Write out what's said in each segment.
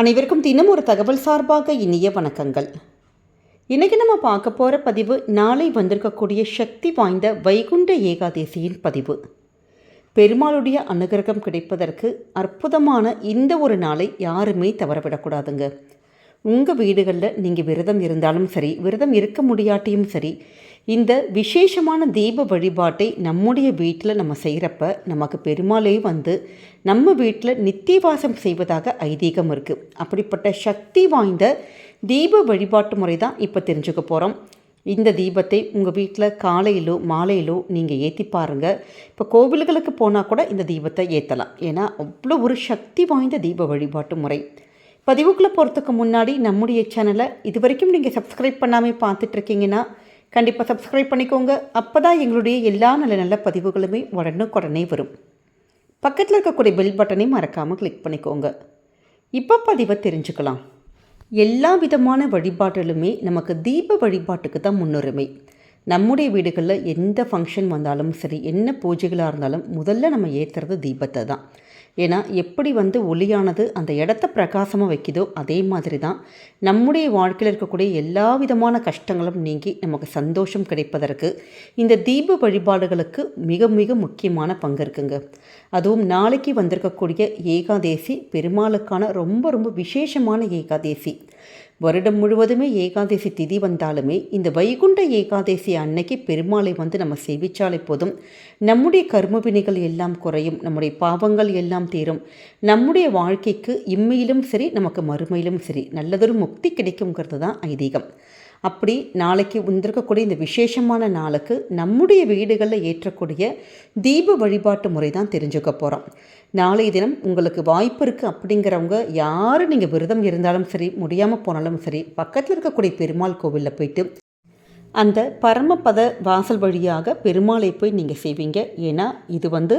அனைவருக்கும் தினம் ஒரு தகவல் சார்பாக இனிய வணக்கங்கள். இன்றைக்கி நம்ம பார்க்க போகிற பதிவு நாளை வந்திருக்கக்கூடிய சக்தி வாய்ந்த வைகுண்ட ஏகாதேசியின் பதிவு. பெருமாளுடைய அனுகிரகம் கிடைப்பதற்கு அற்புதமான இந்த ஒரு நாளை யாருமே தவறவிடக்கூடாதுங்க. உங்கள் வீடுகளில் நீங்கள் விரதம் இருந்தாலும் சரி விரதம் இருக்க முடியாட்டியும் சரி இந்த விசேஷமான தீப வழிபாட்டை நம்முடைய வீட்டில் நம்ம செய்கிறப்ப நமக்கு பெருமாளே வந்து நம்ம வீட்டில் நித்தியவாசம் செய்வதாக ஐதீகம் இருக்குது அப்படிப்பட்ட சக்தி வாய்ந்த தீப வழிபாட்டு முறை தான் இப்போ தெரிஞ்சுக்க போகிறோம் இந்த தீபத்தை உங்கள் வீட்டில் காலையிலோ மாலையிலோ நீங்கள் ஏற்றி பாருங்கள் இப்போ கோவில்களுக்கு போனால் கூட இந்த தீபத்தை ஏற்றலாம் ஏன்னா அவ்வளோ ஒரு சக்தி வாய்ந்த தீப வழிபாட்டு முறை. பதிவுக்குள்ளே போகிறதுக்கு முன்னாடி நம்முடைய சேனலை இது வரைக்கும் நீங்கள் சப்ஸ்கிரைப் பண்ணாமல் பார்த்துட்ருக்கீங்கன்னா கண்டிப்பாக சப்ஸ்கிரைப் பண்ணிக்கோங்க. அப்போ தான் எங்களுடைய எல்லா நல்ல நல்ல பதிவுகளுமே உடனுக்குடனே வரும். பக்கத்தில் இருக்கக்கூடிய பெல் பட்டனையும் மறக்காமல் கிளிக் பண்ணிக்கோங்க. இப்போ பதிவை தெரிஞ்சுக்கலாம். எல்லா விதமான வழிபாட்டிலுமே நமக்கு தீப வழிபாட்டுக்கு தான் முன்னுரிமை. நம்முடைய வீடுகளில் எந்த ஃபங்க்ஷன் வந்தாலும் சரி என்ன பூஜைகளாக இருந்தாலும் முதல்ல நம்ம ஏற்றுறது தீபத்தை தான். ஏன்னா எப்படி வந்து ஒளியானது அந்த இடத்த பிரகாசமாக வைக்குதோ அதே மாதிரி தான் நம்முடைய வாழ்க்கையில் இருக்கக்கூடிய எல்லா விதமான கஷ்டங்களும் நீங்கி நமக்கு சந்தோஷம் கிடைப்பதற்கு இந்த தீப வழிபாடுகளுக்கு மிக மிக முக்கியமான பங்கு இருக்குங்க. அதுவும் நாளைக்கு வந்திருக்கக்கூடிய ஏகாதேசி பெருமாளுக்கான ரொம்ப ரொம்ப விசேஷமான ஏகாதேசி. வருடம் முழுவதுமே ஏகாதசி திதி வந்தாலுமே இந்த வைகுண்ட ஏகாதசி அன்னைக்கு பெருமாளை வந்து நம்ம சேவிச்சாலே போதும். நம்முடைய கர்மவினைகள் எல்லாம் குறையும் நம்முடைய பாவங்கள் எல்லாம் தீரும். நம்முடைய வாழ்க்கைக்கு இம்மையிலும் சரி நமக்கு மறுமையிலும் சரி நல்லதொரு முக்தி கிடைக்குங்கிறது தான் ஐதீகம். அப்படி நாளைக்கு வந்திருக்கக்கூடிய இந்த விசேஷமான நாளுக்கு நம்முடைய வீடுகளில் ஏற்றக்கூடிய தீப வழிபாட்டு முறை தான் தெரிஞ்சுக்க போகிறோம் நாளைய தினம் உங்களுக்கு வாய்ப்பு இருக்குது அப்படிங்கிறவங்க யார் நீங்கள் விரதம் இருந்தாலும் சரி முடியாமல் போனாலும் சரி பக்கத்தில் இருக்கக்கூடிய பெருமாள் கோவிலில் போயிட்டு அந்த பரமபத வாசல் வழியாக பெருமாளை போய் நீங்கள் செய்வீங்க. ஏன்னா இது வந்து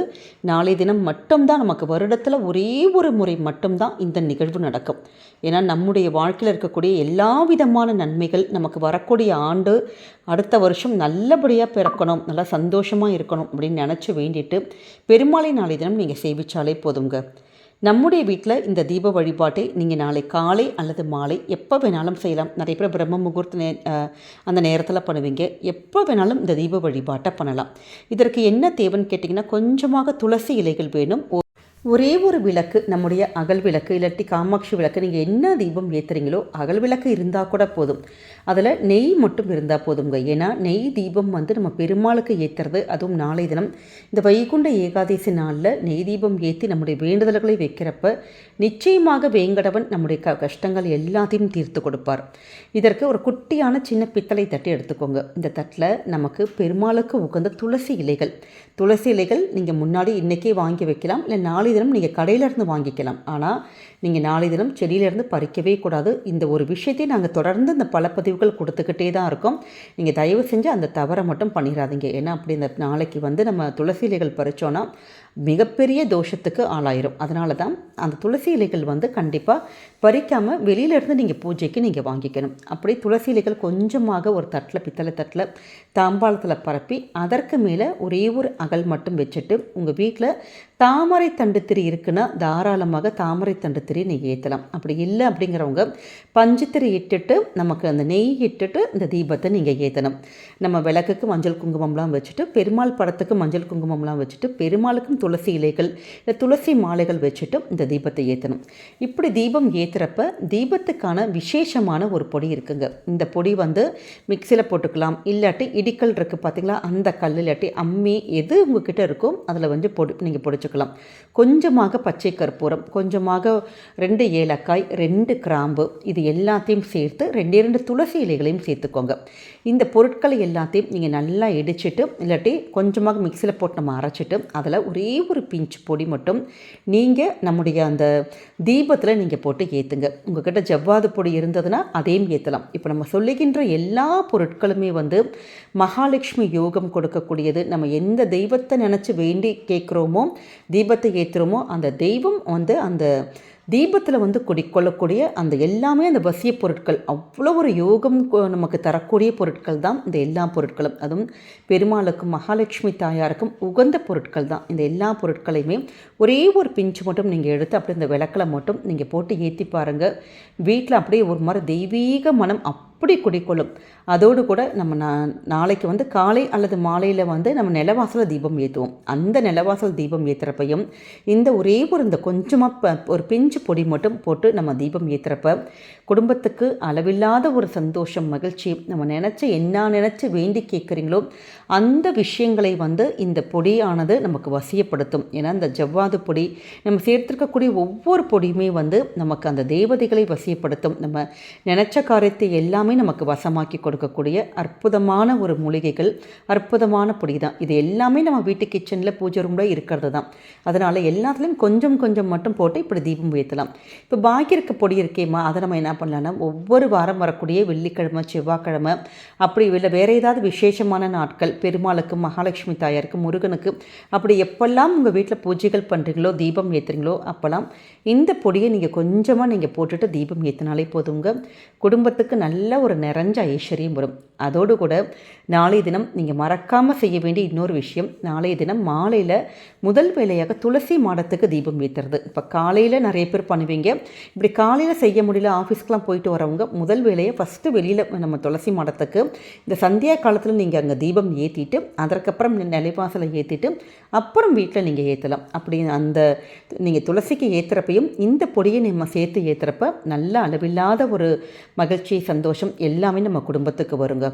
நாளை தினம் மட்டும்தான் நமக்கு வருடத்தில் ஒரே ஒரு முறை மட்டும்தான் இந்த நிகழ்வு நடக்கும். ஏன்னா நம்முடைய வாழ்க்கையில் இருக்கக்கூடிய எல்லா விதமான நன்மைகள் நமக்கு வரக்கூடிய ஆண்டு அடுத்த வருஷம் நல்லபடியாக பிறக்கணும் நல்லா சந்தோஷமாக இருக்கணும் அப்படின்னு நினச்சி வேண்டிட்டு பெருமாளை நாளை தினம் நீங்கள் சேவிச்சாலே போதுங்க நம்முடைய வீட்டில் இந்த தீப வழிபாட்டை நீங்கள் நாளை காலை அல்லது மாலை எப்போ வேணாலும் செய்யலாம். நிறைய பேர் பிரம்ம முகூர்த்த நே அந்த நேரத்தில் பண்ணுவீங்க. எப்போ வேணாலும் இந்த தீப வழிபாட்டை பண்ணலாம். இதற்கு என்ன தேவைன்னு கேட்டிங்கன்னா கொஞ்சமாக துளசி இலைகள் வேணும். ஒரே ஒரு விளக்கு நம்முடைய அகல் விளக்கு இல்லாட்டி காமாட்சி விளக்கு நீங்கள் என்ன தீபம் ஏற்றுறீங்களோ அகல் விளக்கு இருந்தால் கூட போதும். அதில் நெய் மட்டும் இருந்தால் போதுங்க. ஏன்னா நெய் தீபம் வந்து நம்ம பெருமாளுக்கு ஏற்றுறது அதுவும் நாளை தினம். இந்த வைகுண்ட ஏகாதசி நாளில் நெய் தீபம் ஏற்றி நம்முடைய வேண்டுதல்களை வைக்கிறப்ப நிச்சயமாக வேங்கடவன் நம்முடைய க கஷ்டங்கள் எல்லாத்தையும் தீர்த்து கொடுப்பார். இதற்கு ஒரு குட்டியான சின்ன பித்தளை தட்டி எடுத்துக்கோங்க. இந்த தட்டில் நமக்கு பெருமாளுக்கு உகந்த துளசி இலைகள். துளசி இலைகள் நீங்கள் முன்னாடி இன்றைக்கே வாங்கி வைக்கலாம் இல்லை நாளை தினம் நீங்கள் கடையிலேருந்து வாங்கிக்கலாம். ஆனால் நீங்கள் நாளை தினம் செடியிலேருந்து பறிக்கவே கூடாது. இந்த ஒரு விஷயத்தை நாங்கள் தொடர்ந்து இந்த பல பதிவுகள் கொடுத்துக்கிட்டே தான் இருக்கோம். நீங்கள் தயவு செஞ்சு அந்த தவறை மட்டும் பண்ணிடாதீங்க ஏன்னா அப்படி இந்த நாளைக்கு வந்து நம்ம துளசி இலைகள் பறித்தோன்னா மிகப்பெரிய தோஷத்துக்கு ஆளாயிரும். அதனால தான் அந்த துளசி இலைகள் வந்து கண்டிப்பாக பறிக்காமல் வெளியிலேருந்து நீங்கள் பூஜைக்கு நீங்கள் வாங்கிக்கணும். அப்படி துளசி இலைகள் கொஞ்சமாக ஒரு தட்டில் பித்தளை தட்டில் தாம்பாளத்தில் பரப்பி அதற்கு மேலே ஒரே ஒரு அகல் மட்டும் வச்சுட்டு உங்கள் வீட்டில் தாமரை தண்டு திரி இருக்குன்னா தாராளமாக தாமரை தண்டு திரி நீங்கள் ஏற்றலாம் அப்படி இல்லை அப்படிங்கிறவங்க பஞ்சத்திரி இட்டுட்டு நமக்கு அந்த நெய் இட்டுட்டு இந்த தீபத்தை நீங்கள் ஏற்றணும் நம்ம விளக்குக்கு மஞ்சள் குங்குமம்லாம் வச்சுட்டு பெருமாள் படத்துக்கு மஞ்சள் குங்குமம்லாம் வச்சுட்டு பெருமாளுக்கும் துளசி இலைகள் இல்லை துளசி மாலைகள் வச்சுட்டு இந்த தீபத்தை ஏற்றணும் இப்படி தீபம் ஏற்றுறப்ப தீபத்துக்கான விசேஷமான ஒரு பொடி இருக்குங்க. இந்த பொடி வந்து மிக்சியில் போட்டுக்கலாம். இல்லாட்டி இடிக்கல் இருக்குது பார்த்தீங்களா அந்த கல் இல்லாட்டி அம்மி எது உங்ககிட்ட இருக்கோ அதில் வந்து பொடி நீங்கள் பொடிச்சுக்கலாம். கொஞ்சமாக பச்சை கற்பூரம் கொஞ்சமாக ரெண்டு ஏலக்காய் ரெண்டு கிராம்பு இது எல்லாத்தையும் சேர்த்து ரெண்டு ரெண்டு துளசி இலைகளையும் சேர்த்துக்கோங்க. இந்த பொருட்களை எல்லாத்தையும் நீங்கள் நல்லா இடிச்சிட்டு இல்லாட்டி கொஞ்சமாக மிக்சியில் போட்டு நம்ம அரைச்சிட்டு அதில் ஒரே ஒரு பிஞ்ச் பொடி மட்டும் நீங்கள் நம்முடைய அந்த தீபத்தில் நீங்கள் போட்டு ஏற்றுங்க உங்கள்கிட்ட ஜவ்வாது பொடி இருந்ததுன்னா அதையும் ஏற்றலாம் இப்போ நம்ம சொல்லுகின்ற எல்லா பொருட்களுமே வந்து மகாலட்சுமி யோகம் கொடுக்கக்கூடியது. நம்ம எந்த தெய்வத்தை நினச்சி வேண்டி கேட்குறோமோ தீபத்தை ஏற்றுறோமோ அந்த தெய்வம் வந்து அந்த தீபத்தில் வந்து குடிக்கொள்ளக்கூடிய அந்த எல்லாமே அந்த வசிய பொருட்கள். அவ்வளோ ஒரு யோகம் கொ- நமக்கு தரக்கூடிய பொருட்கள். பொருட்கள் தான் இந்த எல்லா பொருட்களும். அதுவும் பெருமாளுக்கும் மகாலட்சுமி தாயாருக்கும் உகந்த பொருட்கள் தான் இந்த எல்லா பொருட்களையுமே ஒரே ஒரு பிஞ்சு மட்டும் நீங்கள் எடுத்து அப்படியே இந்த விளக்கில் மட்டும் நீங்கள் போட்டு ஏற்றி பாருங்கள் வீட்டில் அப்படியே ஒரு மாதிரி தெய்வீக மனம் அப்படி குடிக்கொள்ளும். அதோடு கூட நம்ம நா நாளைக்கு வந்து காலை அல்லது மாலையில் வந்து நம்ம நிலவாசல தீபம் ஏற்றுவோம் அந்த நிலவாசல் தீபம் ஏற்றுறப்பையும் இந்த ஒரே ஒரு இந்த கொஞ்சமாக ப ஒரு பிஞ்சு பொடி மட்டும் போட்டு நம்ம தீபம் ஏற்றுறப்ப குடும்பத்துக்கு அளவில்லாத ஒரு சந்தோஷம் மகிழ்ச்சி நம்ம நினச்ச என்ன நினச்சி வேண்டி கேட்குறீங்களோ அந்த விஷயங்களை வந்து இந்த பொடியானது நமக்கு வசியப்படுத்தும். ஏன்னா இந்த ஜவ்வாது பொடி நம்ம சேர்த்துருக்கக்கூடிய ஒவ்வொரு பொடியுமே வந்து நமக்கு அந்த தேவதைகளை வசியப்படுத்தும். நம்ம நினச்ச காரியத்தை எல்லாம் நமக்கு வசமாக்கி கொடுக்கக்கூடிய அற்புதமான ஒரு மூலிகைகள் அற்புதமான பொடி தான் இது எல்லாமே நம்ம வீட்டு கிச்சனில் பூஜை ரூமில் இருக்கிறது தான் அதனால் எல்லாத்துலேயும் கொஞ்சம் கொஞ்சம் மட்டும் போட்டு இப்படி தீபம் ஏற்றலாம் இப்போ பாக்கி இருக்க பொடி இருக்கேம்மா அதை நம்ம என்ன பண்ணலாம்னா ஒவ்வொரு வாரம் வரக்கூடிய வெள்ளிக்கிழமை செவ்வாய்க்கிழமை அப்படி இல்லை வேறு ஏதாவது விசேஷமான நாட்கள் பெருமாளுக்கு மகாலட்சுமி தாயாருக்கு முருகனுக்கு அப்படி எப்பெல்லாம் உங்கள் வீட்டில் பூஜைகள் பண்ணுறீங்களோ தீபம் ஏற்றுறீங்களோ அப்போல்லாம் இந்த பொடியை நீங்கள் கொஞ்சமாக நீங்கள் போட்டுட்டு தீபம் ஏற்றினாலே போதுங்க. குடும்பத்துக்கு நல்ல ஒரு நிறைஞ்ச ஐஸ்வர்யம் வரும். அதோடு கூட நாளைய தினம் நீங்கள் மறக்காமல் செய்ய வேண்டிய இன்னொரு விஷயம் நாளைய தினம் மாலையில் முதல் வேலையாக துளசி மாடத்துக்கு தீபம் ஏற்றுறது இப்போ காலையில் நிறைய பேர் பண்ணுவீங்க. இப்படி காலையில் செய்ய முடியல ஆஃபீஸ்க்கெலாம் போயிட்டு வரவங்க முதல் வேலையை ஃபஸ்ட்டு வெளியில் நம்ம துளசி மாடத்துக்கு இந்த சந்தியா காலத்தில் நீங்கள் அங்கே தீபம் ஏற்றிட்டு அதற்கப்புறம் நிலைவாசலை ஏற்றிட்டு அப்புறம் வீட்டில் நீங்கள் ஏற்றலாம் அப்படி அந்த நீங்கள் துளசிக்கு ஏற்றுறப்பையும் இந்த பொடியை நம்ம சேர்த்து ஏற்றுறப்ப நல்ல அளவில்லாத ஒரு மகிழ்ச்சி சந்தோஷம் எல்லாமே நம்ம குடும்பத்துக்கு வருங்க.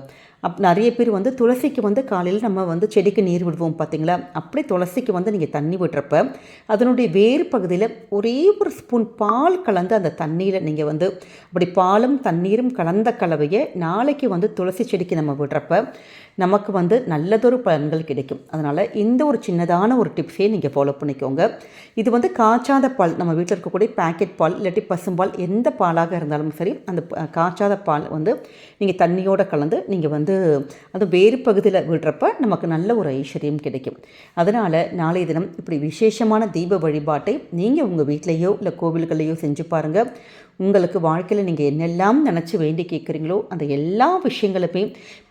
அப் நிறைய பேர் வந்து துளசிக்கு வந்து காலையில் நம்ம வந்து செடிக்கு நீர் விடுவோம் பார்த்தீங்களா அப்படி துளசிக்கு வந்து நீங்கள் தண்ணி விடுறப்ப அதனுடைய வேறு பகுதியில் ஒரே ஒரு ஸ்பூன் பால் கலந்து அந்த தண்ணியில் நீங்கள் வந்து அப்படி பாலும் தண்ணீரும் கலந்த கலவையை நாளைக்கு வந்து துளசி செடிக்கு நம்ம விடுறப்ப நமக்கு வந்து நல்லதொரு பலன்கள் கிடைக்கும். அதனால் இந்த ஒரு சின்னதான ஒரு டிப்ஸே நீங்கள் ஃபாலோ பண்ணிக்கோங்க. இது வந்து காய்ச்சாத பால் நம்ம வீட்டில் இருக்கக்கூடிய பேக்கெட் பால் இல்லாட்டி பசும்பால் எந்த பாலாக இருந்தாலும் சரி அந்த காய்ச்சாத பால் வந்து நீங்கள் தண்ணியோடு கலந்து நீங்கள் வந்து அது வேறு பகுதியில் விடுறப்ப நமக்கு நல்ல ஒரு ஐஸ்வர்யம் கிடைக்கும். அதனால் நாளைய தினம் இப்படி விசேஷமான தீப வழிபாட்டை நீங்கள் உங்கள் வீட்டிலையோ இல்லை கோவில்களையோ செஞ்சு பாருங்கள் உங்களுக்கு வாழ்க்கையில் நீங்கள் என்னெல்லாம் நினச்சி வேண்டி கேட்குறீங்களோ அந்த எல்லா விஷயங்களுமே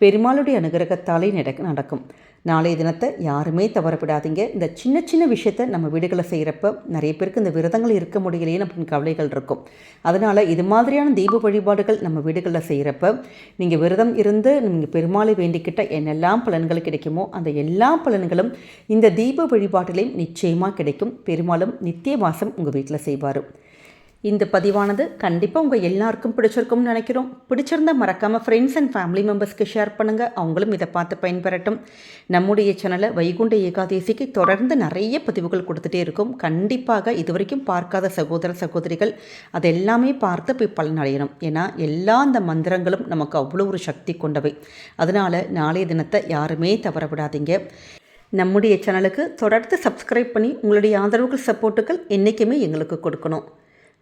பெருமாளுடைய அனுகிரகத்தாலே நடக்கும். நாளைய தினத்தை யாருமே தவறப்படாதீங்க இந்த சின்ன சின்ன விஷயத்த நம்ம வீடுகளை செய்கிறப்ப நிறைய பேருக்கு இந்த விரதங்கள் இருக்க முடியலையே அப்படின்னு கவலைகள் இருக்கும். அதனால் இது மாதிரியான தீப வழிபாடுகள் நம்ம வீடுகளில் செய்கிறப்ப நீங்கள் விரதம் இருந்து நீங்கள் பெருமாளை வேண்டிக்கிட்ட என்னெல்லாம் பலன்கள் கிடைக்குமோ அந்த எல்லா பலன்களும் இந்த தீப வழிபாட்டிலையும் நிச்சயமாக கிடைக்கும். பெருமாளும் நித்திய வாசம் உங்கள் வீட்டில் செய்வார். இந்த பதிவானது கண்டிப்பாக உங்கள் எல்லாருக்கும் பிடிச்சிருக்கும்னு நினைக்கிறோம். பிடிச்சிருந்தா மறக்காமல் ஃப்ரெண்ட்ஸ் அண்ட் ஃபேமிலி மெம்பர்ஸ்க்கு ஷேர் பண்ணுங்கள் அவங்களும் இதை பார்த்து பயன்பெறட்டும். நம்முடைய சேனலை வைகுண்ட ஏகாதேசிக்கு தொடர்ந்து நிறைய பதிவுகள் கொடுத்துட்டே இருக்கும். கண்டிப்பாக இதுவரைக்கும் பார்க்காத சகோதர சகோதரிகள் அது எல்லாமே பார்த்து போய் பலனடையணும் ஏன்னா எல்லா அந்த மந்திரங்களும் நமக்கு அவ்வளோ ஒரு சக்தி கொண்டவை. அதனால் நாளைய தினத்தை யாருமே தவற விடாதீங்க. நம்முடைய சேனலுக்கு தொடர்ந்து சப்ஸ்கிரைப் பண்ணி உங்களுடைய ஆதரவுகள் சப்போர்ட்டுகள் என்றைக்குமே எங்களுக்கு கொடுக்கணும்.